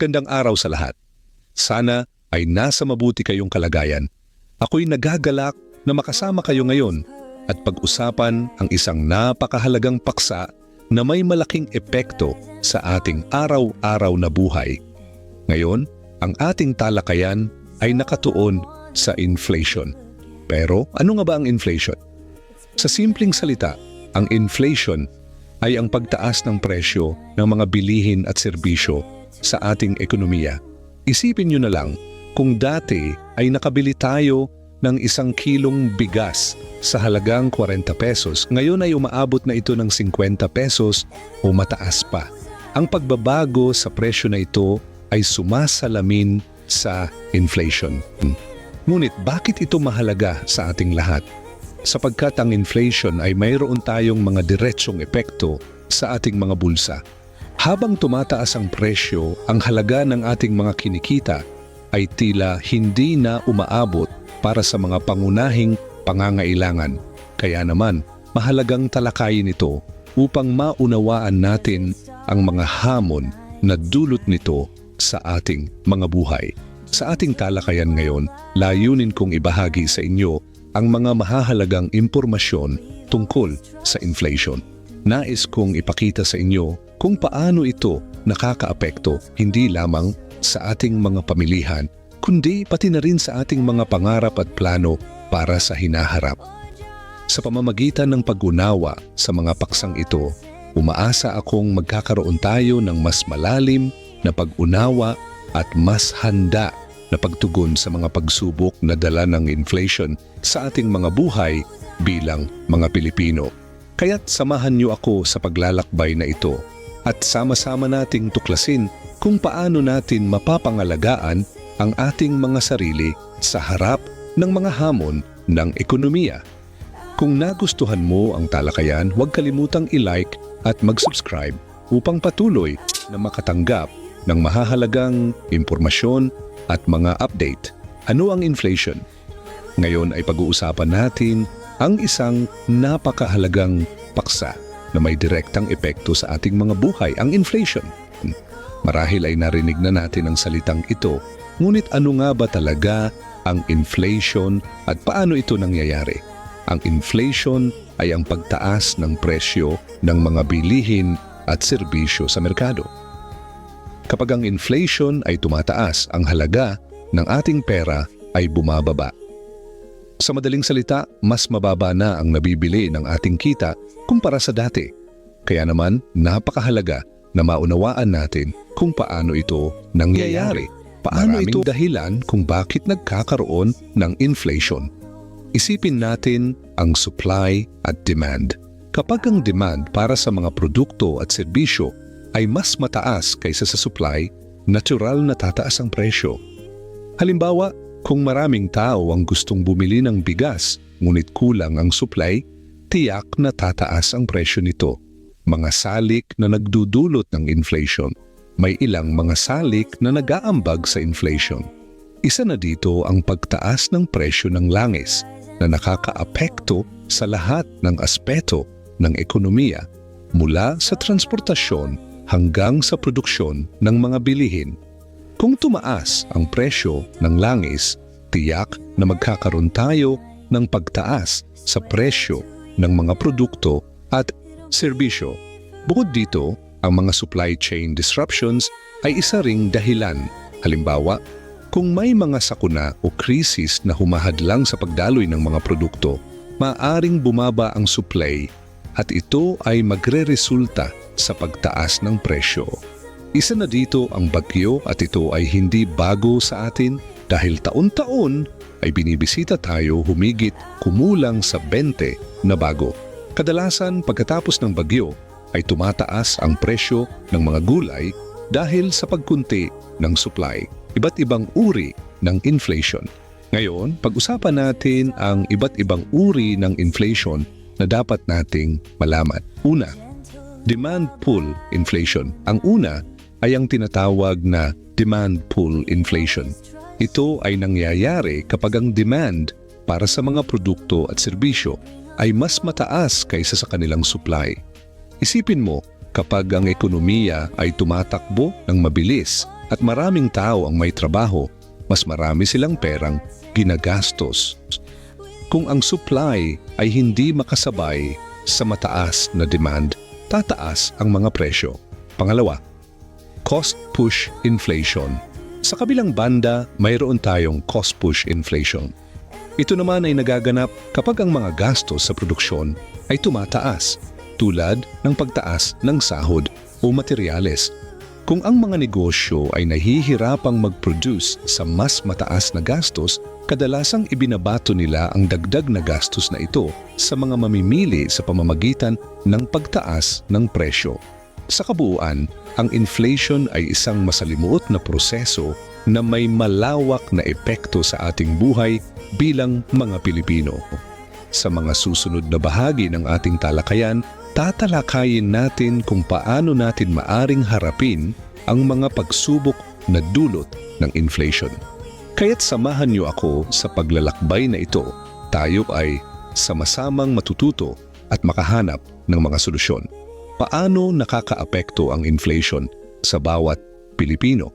Magandang araw sa lahat. Sana ay nasa mabuti kayong kalagayan. Ako'y nagagalak na makasama kayo ngayon at pag-usapan ang isang napakahalagang paksa na may malaking epekto sa ating araw-araw na buhay. Ngayon, ang ating talakayan ay nakatuon sa inflation. Pero ano nga ba ang inflation? Sa simpleng salita, ang inflation ay ang pagtaas ng presyo ng mga bilihin at serbisyo sa ating ekonomiya. Isipin nyo na lang kung dati ay nakabili tayo ng isang kilong bigas sa halagang 40 pesos, ngayon ay umaabot na ito ng 50 pesos o mataas pa. Ang pagbabago sa presyo na ito ay sumasalamin sa inflation. Ngunit bakit ito mahalaga sa ating lahat? Sapagkat ang inflation ay mayroon tayong mga diretsyong epekto sa ating mga bulsa. Habang tumataas ang presyo, ang halaga ng ating mga kinikita ay tila hindi na umaabot para sa mga pangunahing pangangailangan. Kaya naman, mahalagang talakayin ito upang maunawaan natin ang mga hamon na dulot nito sa ating mga buhay. Sa ating talakayan ngayon, layunin kong ibahagi sa inyo ang mga mahahalagang impormasyon tungkol sa inflation. Nais kong ipakita sa inyo kung paano ito nakakaapekto hindi lamang sa ating mga pamilihan, kundi pati na rin sa ating mga pangarap at plano para sa hinaharap. Sa pamamagitan ng pag-unawa sa mga paksang ito, umaasa akong magkakaroon tayo ng mas malalim na pag-unawa at mas handa na pagtugon sa mga pagsubok na dala ng inflation sa ating mga buhay bilang mga Pilipino. Kaya't samahan niyo ako sa paglalakbay na ito at sama-sama nating tuklasin kung paano natin mapapangalagaan ang ating mga sarili sa harap ng mga hamon ng ekonomiya. Kung nagustuhan mo ang talakayan, huwag kalimutang i-like at mag-subscribe upang patuloy na makatanggap ng mahahalagang impormasyon at mga update. Ano ang inflation? Ngayon ay pag-uusapan natin ang isang napakahalagang paksa na may direktang epekto sa ating mga buhay, ang inflation. Marahil ay narinig na natin ang salitang ito, ngunit ano nga ba talaga ang inflation at paano ito nangyayari? Ang inflation ay ang pagtaas ng presyo ng mga bilihin at serbisyo sa merkado. Kapag ang inflation ay tumataas, ang halaga ng ating pera ay bumababa. Sa madaling salita, mas mababa na ang nabibili ng ating kita kumpara sa dati. Kaya naman, napakahalaga na maunawaan natin kung paano ito nangyayari. Paano ito dahilan kung bakit nagkakaroon ng inflation. Isipin natin ang supply at demand. Kapag ang demand para sa mga produkto at serbisyo ay mas mataas kaysa sa supply, natural na tataas ang presyo. Halimbawa, kung maraming tao ang gustong bumili ng bigas ngunit kulang ang supply, tiyak na tataas ang presyo nito. Mga salik na nagdudulot ng inflation. May ilang mga salik na nagaambag sa inflation. Isa na dito ang pagtaas ng presyo ng langis na nakakaapekto sa lahat ng aspeto ng ekonomiya mula sa transportasyon hanggang sa produksyon ng mga bilihin. Kung tumaas ang presyo ng langis, tiyak na magkakaroon tayo ng pagtaas sa presyo ng mga produkto at serbisyo. Bukod dito, ang mga supply chain disruptions ay isa ring dahilan. Halimbawa, kung may mga sakuna o krisis na humahadlang sa pagdaloy ng mga produkto, maaring bumaba ang supply at ito ay magre-resulta sa pagtaas ng presyo. Isa na dito ang bagyo at ito ay hindi bago sa atin dahil taon-taon ay binibisita tayo humigit kumulang sa 20 na bago. Kadalasan pagkatapos ng bagyo ay tumataas ang presyo ng mga gulay dahil sa pagkunti ng supply. Iba't ibang uri ng inflation. Ngayon, pag-usapan natin ang iba't ibang uri ng inflation na dapat nating malaman. Una, demand pull inflation. Ang una ay ang tinatawag na demand pull inflation. Ito ay nangyayari kapag ang demand para sa mga produkto at serbisyo ay mas mataas kaysa sa kanilang supply. Isipin mo, kapag ang ekonomiya ay tumatakbo ng mabilis at maraming tao ang may trabaho, mas marami silang perang ginagastos. Kung ang supply ay hindi makasabay sa mataas na demand, tataas ang mga presyo. Pangalawa, cost push inflation. Sa kabilang banda, mayroon tayong cost push inflation. Ito naman ay nagaganap kapag ang mga gastos sa produksyon ay tumataas, tulad ng pagtaas ng sahod o materyales. Kung ang mga negosyo ay nahihirapang mag-produce sa mas mataas na gastos, kadalasang ibinabato nila ang dagdag na gastos na ito sa mga mamimili sa pamamagitan ng pagtaas ng presyo. Sa kabuuan, ang inflation ay isang masalimuot na proseso na may malawak na epekto sa ating buhay bilang mga Pilipino. Sa mga susunod na bahagi ng ating talakayan, tatalakayin natin kung paano natin maaring harapin ang mga pagsubok na dulot ng inflation. Kaya't samahan niyo ako sa paglalakbay na ito. Tayo ay sama-samang matututo at makahanap ng mga solusyon. Paano nakakaapekto ang inflation sa bawat Pilipino?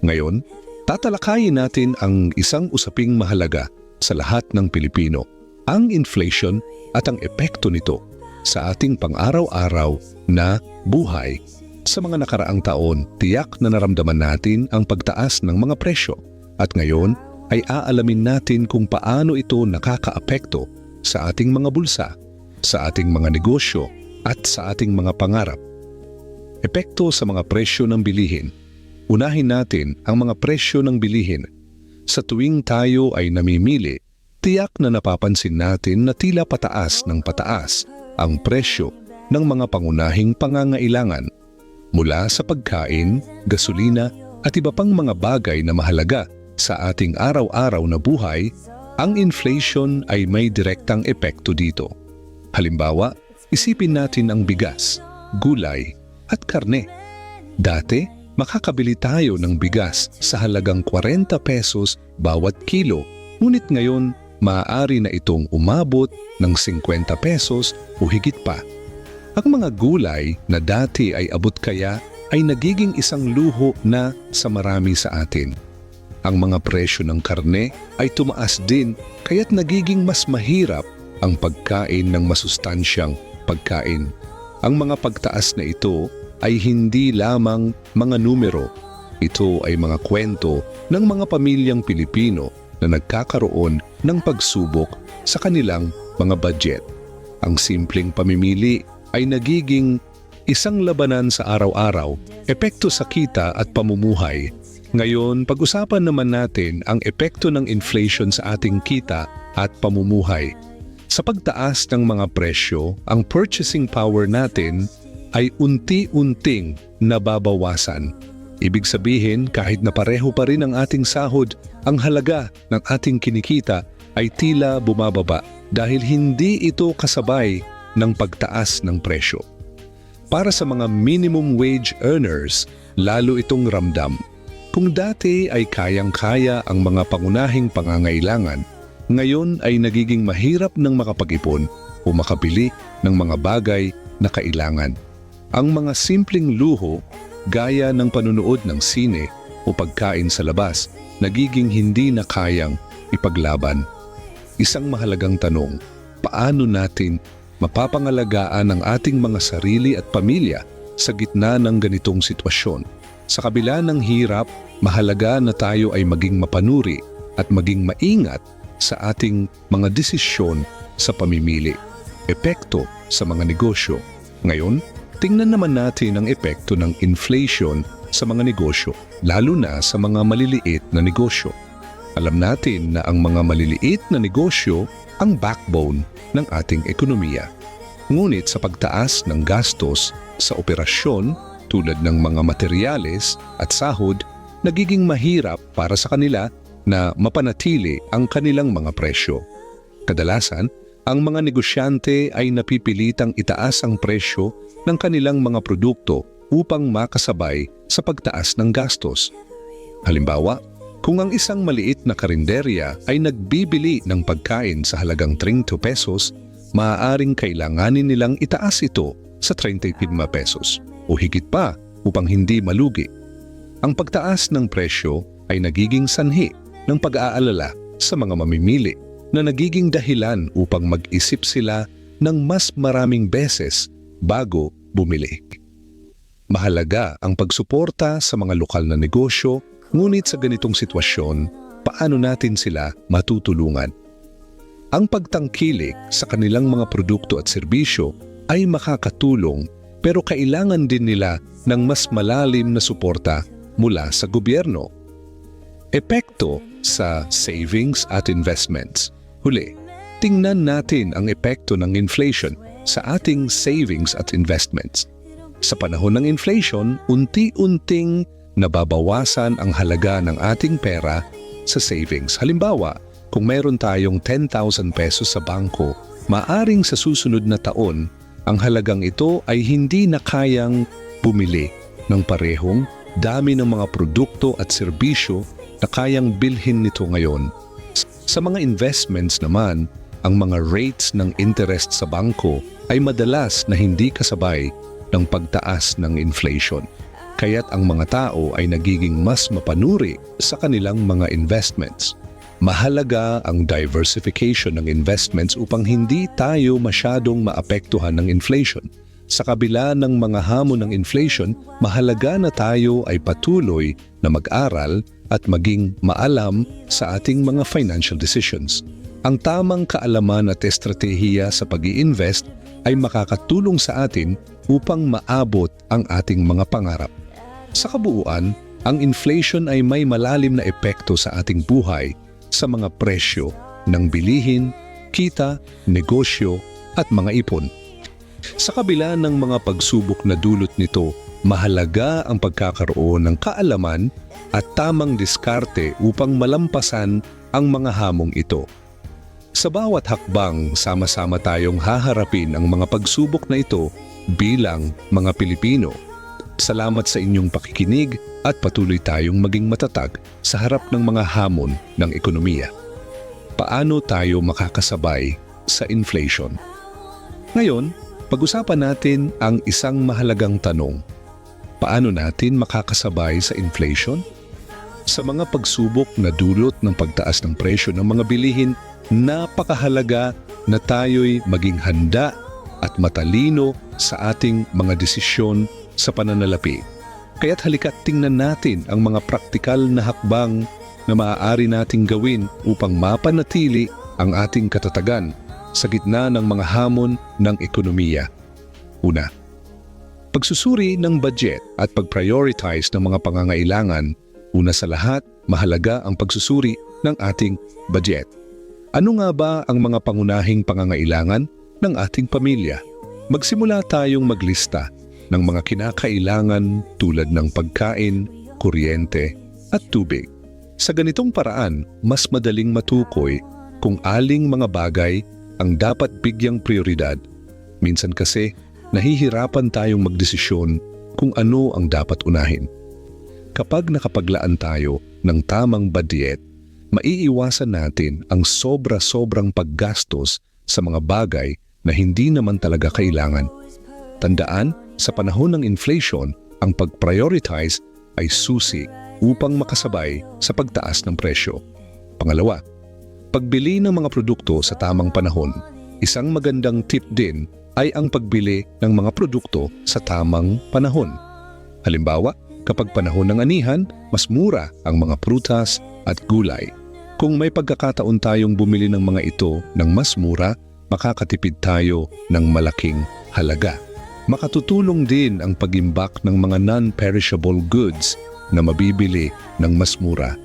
Ngayon, tatalakayin natin ang isang usaping mahalaga sa lahat ng Pilipino, ang inflation at ang epekto nito sa ating pang-araw-araw na buhay. Sa mga nakaraang taon, tiyak na naramdaman natin ang pagtaas ng mga presyo at ngayon ay aalamin natin kung paano ito nakakaapekto sa ating mga bulsa, sa ating mga negosyo at sa ating mga pangarap. Epekto sa mga presyo ng bilihin. Unahin natin ang mga presyo ng bilihin. Sa tuwing tayo ay namimili, tiyak na napapansin natin na tila pataas ng pataas ang presyo ng mga pangunahing pangangailangan mula sa pagkain, gasolina at iba pang mga bagay na mahalaga sa ating araw-araw na buhay, ang inflation ay may direktang epekto dito. Halimbawa, isipin natin ang bigas, gulay at karne. Dati, makakabili tayo ng bigas sa halagang 40 pesos bawat kilo, ngunit ngayon maaari na itong umabot ng 50 pesos o higit pa. Ang mga gulay na dati ay abot kaya ay nagiging isang luho na sa marami sa atin. Ang mga presyo ng karne ay tumaas din kaya't nagiging mas mahirap ang pagkain ng masustansyang pagkain. Ang mga pagtaas na ito ay hindi lamang mga numero. Ito ay mga kwento ng mga pamilyang Pilipino na nagkakaroon ng pagsubok sa kanilang mga budget. Ang simpleng pamimili ay nagiging isang labanan sa araw-araw, epekto sa kita at pamumuhay. Ngayon, pag-usapan naman natin ang epekto ng inflation sa ating kita at pamumuhay. Sa pagtaas ng mga presyo, ang purchasing power natin ay unti-unting nababawasan. Ibig sabihin, kahit na pareho pa rin ang ating sahod, ang halaga ng ating kinikita ay tila bumababa dahil hindi ito kasabay ng pagtaas ng presyo. Para sa mga minimum wage earners, lalo itong ramdam. Kung dati ay kayang-kaya ang mga pangunahing pangangailangan, ngayon ay nagiging mahirap ng makapag-ipon o makabili ng mga bagay na kailangan. Ang mga simpleng luho gaya ng panunood ng sine o pagkain sa labas nagiging hindi na kayang ipaglaban. Isang mahalagang tanong, paano natin mapapangalagaan ang ating mga sarili at pamilya sa gitna ng ganitong sitwasyon? Sa kabila ng hirap, mahalaga na tayo ay maging mapanuri at maging maingat sa ating mga desisyon sa pamimili. Epekto sa mga negosyo. Ngayon, tingnan naman natin ang epekto ng inflation sa mga negosyo, lalo na sa mga maliliit na negosyo. Alam natin na ang mga maliliit na negosyo ang backbone ng ating ekonomiya. Ngunit sa pagtaas ng gastos sa operasyon tulad ng mga materyales at sahod, nagiging mahirap para sa kanila na mapanatili ang kanilang mga presyo. Kadalasan, ang mga negosyante ay napipilitang itaas ang presyo ng kanilang mga produkto upang makasabay sa pagtaas ng gastos. Halimbawa, kung ang isang maliit na karinderya ay nagbibili ng pagkain sa halagang 30 pesos, maaaring kailanganin nilang itaas ito sa 35 pesos o higit pa upang hindi malugi. ang pagtaas ng presyo ay nagiging sanhi ng pag-aalala sa mga mamimili na nagiging dahilan upang mag-isip sila ng mas maraming beses bago bumili. Mahalaga ang pagsuporta sa mga lokal na negosyo, ngunit sa ganitong sitwasyon, paano natin sila matutulungan? Ang pagtangkilik sa kanilang mga produkto at serbisyo ay makakatulong pero kailangan din nila ng mas malalim na suporta mula sa gobyerno. Epekto sa savings at investments. Huli, tingnan natin ang epekto ng inflation sa ating savings at investments. Sa panahon ng inflation, unti-unting nababawasan ang halaga ng ating pera sa savings. Halimbawa, kung mayroon tayong 10,000 pesos sa bangko, maaring sa susunod na taon, ang halagang ito ay hindi na kayang bumili ng parehong dami ng mga produkto at serbisyo na kayang bilhin nito ngayon. Sa mga investments naman, ang mga rates ng interest sa bangko ay madalas na hindi kasabay ng pagtaas ng inflation. Kaya't ang mga tao ay nagiging mas mapanuri sa kanilang mga investments. Mahalaga ang diversification ng investments upang hindi tayo masyadong maapektuhan ng inflation. Sa kabila ng mga hamon ng inflation, mahalaga na tayo ay patuloy na mag-aral at maging maalam sa ating mga financial decisions. Ang tamang kaalaman at estratehiya sa pag invest ay makakatulong sa atin upang maabot ang ating mga pangarap. Sa kabuuan, ang inflation ay may malalim na epekto sa ating buhay sa mga presyo ng bilihin, kita, negosyo at mga ipon. Sa kabila ng mga pagsubok na dulot nito, mahalaga ang pagkakaroon ng kaalaman at tamang diskarte upang malampasan ang mga hamong ito. Sa bawat hakbang, sama-sama tayong haharapin ang mga pagsubok na ito bilang mga Pilipino. Salamat sa inyong pakikinig at patuloy tayong maging matatag sa harap ng mga hamon ng ekonomiya. Paano tayo makakasabay sa inflation? Ngayon, pag-usapan natin ang isang mahalagang tanong. Paano natin makakasabay sa inflation? Sa mga pagsubok na dulot ng pagtaas ng presyo ng mga bilihin, napakahalaga na tayo'y maging handa at matalino sa ating mga desisyon sa pananalapi. Kaya't halika't tingnan natin ang mga praktikal na hakbang na maaari nating gawin upang mapanatili ang ating katatagan sa gitna ng mga hamon ng ekonomiya. Una, pagsusuri ng budget at pag-prioritize ng mga pangangailangan. Una sa lahat, mahalaga ang pagsusuri ng ating budget. Ano nga ba ang mga pangunahing pangangailangan ng ating pamilya? Magsimula tayong maglista ng mga kinakailangan tulad ng pagkain, kuryente at tubig. Sa ganitong paraan, mas madaling matukoy kung aling mga bagay ang dapat bigyang prioridad. Minsan kasi, nahihirapan tayong magdesisyon kung ano ang dapat unahin. Kapag nakapaglaan tayo ng tamang budget, maiiwasan natin ang sobra-sobrang paggastos sa mga bagay na hindi naman talaga kailangan. Tandaan, sa panahon ng inflation, ang pag-prioritize ay susi upang makasabay sa pagtaas ng presyo. Pangalawa, pagbili ng mga produkto sa tamang panahon. Isang magandang tip din ay ang pagbili ng mga produkto sa tamang panahon. Halimbawa, kapag panahon ng anihan, mas mura ang mga prutas at gulay. Kung may pagkakataon tayong bumili ng mga ito ng mas mura, makakatipid tayo ng malaking halaga makatutulong din ang pagimbak ng mga non-perishable goods na mabibili ng mas mura.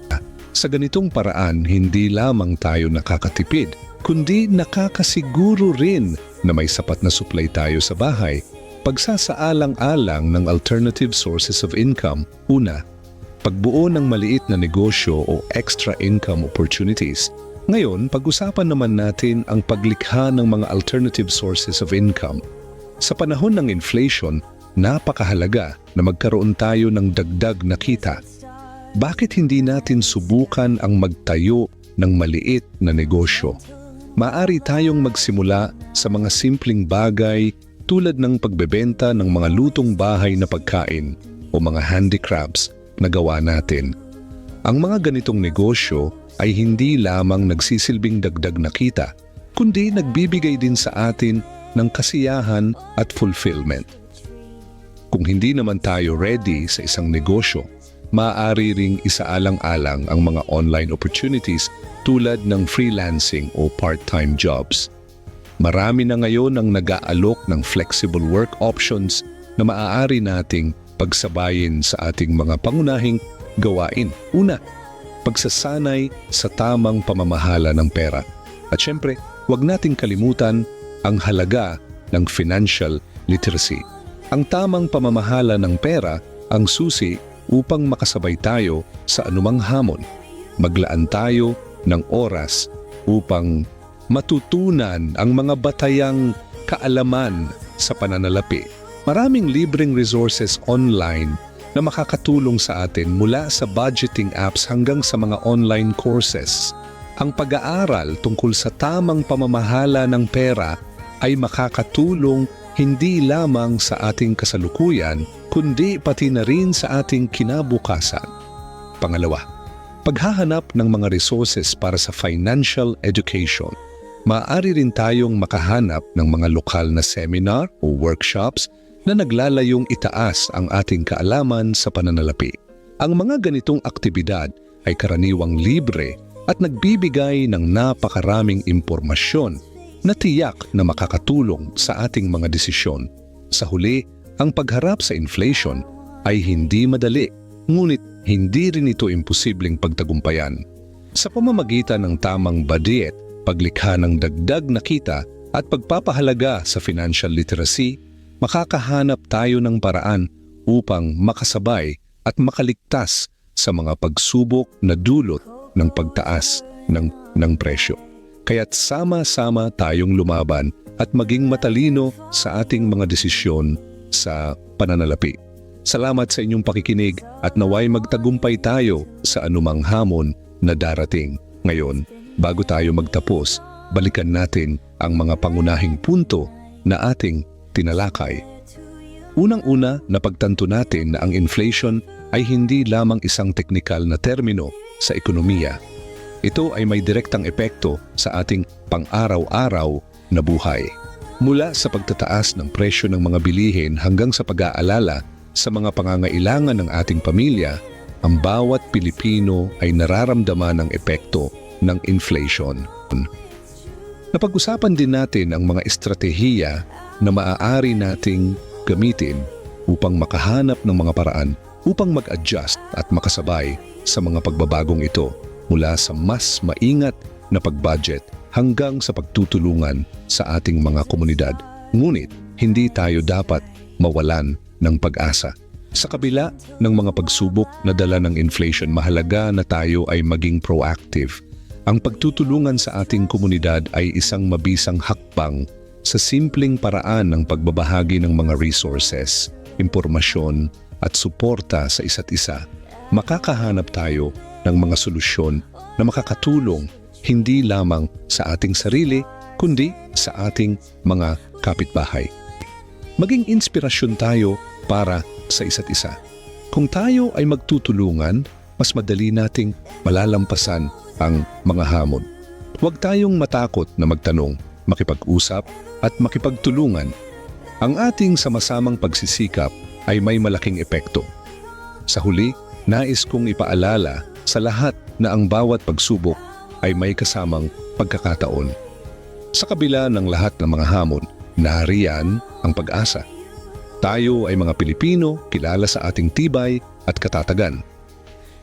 Sa ganitong paraan, hindi lamang tayo nakakatipid, kundi nakakasiguro rin na may sapat na supply tayo sa bahay. Pagsasaalang-alang ng alternative sources of income, una, pagbuo ng maliit na negosyo o extra income opportunities. Ngayon, pag-usapan naman natin ang paglikha ng mga alternative sources of income sa panahon ng inflation, napakahalaga na magkaroon tayo ng dagdag na kita. Bakit hindi natin subukan ang magtayo ng maliit na negosyo? Maari tayong magsimula sa mga simpleng bagay tulad ng pagbebenta ng mga lutong bahay na pagkain o mga handicrafts na gawa natin. Ang mga ganitong negosyo ay hindi lamang nagsisilbing dagdag na kita, kundi nagbibigay din sa atin ng kasiyahan at fulfillment. Kung hindi naman tayo ready sa isang negosyo, maaari ring isaalang-alang ang mga online opportunities tulad ng freelancing o part-time jobs. Marami na ngayon ang nag-aalok ng flexible work options na maaari nating pagsabayin sa ating mga pangunahing gawain. Una, pagsasanay sa tamang pamamahala ng pera. At syempre, huwag nating kalimutan ang halaga ng financial literacy. Ang tamang pamamahala ng pera ang susi upang makasabay tayo sa anumang hamon. Maglaan tayo ng oras upang matutunan ang mga batayang kaalaman sa pananalapi. Maraming libreng resources online na makakatulong sa atin mula sa budgeting apps hanggang sa mga online courses. Ang pag-aaral tungkol sa tamang pamamahala ng pera ay makakatulong hindi lamang sa ating kasalukuyan kundi pati na rin sa ating kinabukasan. Pangalawa, paghahanap ng mga resources para sa financial education. Maaari rin tayong makahanap ng mga lokal na seminar o workshops na naglalayong itaas ang ating kaalaman sa pananalapi. Ang mga ganitong aktibidad ay karaniwang libre at nagbibigay ng napakaraming impormasyon na tiyak na makakatulong sa ating mga desisyon. Sa huli, ang pagharap sa inflation ay hindi madali, ngunit hindi rin ito imposibleng pagtagumpayan. Sa pamamagitan ng tamang budget, paglikha ng dagdag na kita at pagpapahalaga sa financial literacy, makakahanap tayo ng paraan upang makasabay at makaligtas sa mga pagsubok na dulot ng pagtaas ng, ng presyo. Kaya't sama-sama tayong lumaban at maging matalino sa ating mga desisyon sa pananalapi. Salamat sa inyong pakikinig at naway magtagumpay tayo sa anumang hamon na darating. Ngayon, bago tayo magtapos, balikan natin ang mga pangunahing punto na ating tinalakay. Unang-una, napagtanto natin na ang inflation ay hindi lamang isang teknikal na termino sa ekonomiya. Ito ay may direktang epekto sa ating pang-araw-araw na buhay. Mula sa pagtataas ng presyo ng mga bilihin hanggang sa pag-aalala sa mga pangangailangan ng ating pamilya, ang bawat Pilipino ay nararamdaman ng epekto ng inflation. Napag-usapan din natin ang mga estratehiya na maaari nating gamitin upang makahanap ng mga paraan upang mag-adjust at makasabay sa mga pagbabagong ito mula sa mas maingat na pag-budget hanggang sa pagtutulungan sa ating mga komunidad. Ngunit hindi tayo dapat mawalan ng pag-asa. Sa kabila ng mga pagsubok na dala ng inflation, mahalaga na tayo ay maging proactive. Ang pagtutulungan sa ating komunidad ay isang mabisang hakbang sa simpleng paraan ng pagbabahagi ng mga resources, impormasyon at suporta sa isa't isa. Makakahanap tayo ng mga solusyon na makakatulong hindi lamang sa ating sarili kundi sa ating mga kapitbahay. Maging inspirasyon tayo para sa isa't isa. Kung tayo ay magtutulungan, mas madali nating malalampasan ang mga hamon. Huwag tayong matakot na magtanong, makipag-usap at makipagtulungan. Ang ating sama-samang pagsisikap ay may malaking epekto. Sa huli, nais kong ipaalala sa lahat na ang bawat pagsubok ay may kasamang pagkakataon. Sa kabila ng lahat ng mga hamon, nariyan ang pag-asa. Tayo ay mga Pilipino kilala sa ating tibay at katatagan.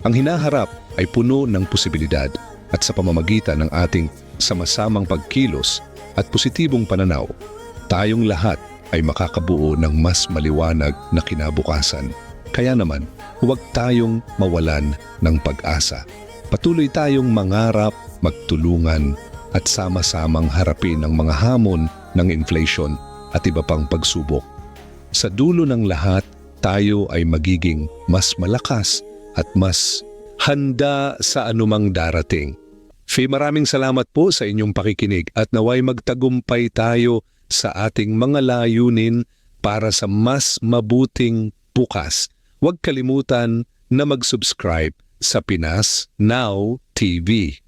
Ang hinaharap ay puno ng posibilidad at sa pamamagitan ng ating sama-samang pagkilos at positibong pananaw, tayong lahat ay makakabuo ng mas maliwanag na kinabukasan. Kaya naman, huwag tayong mawalan ng pag-asa. Patuloy tayong mangarap, magtulungan at sama-samang harapin ang mga hamon ng inflation at iba pang pagsubok. Sa dulo ng lahat, tayo ay magiging mas malakas at mas handa sa anumang darating. Fee, maraming salamat po sa inyong pakikinig at naway magtagumpay tayo sa ating mga layunin para sa mas mabuting bukas. Huwag kalimutan na mag-subscribe sa Pinas Now TV.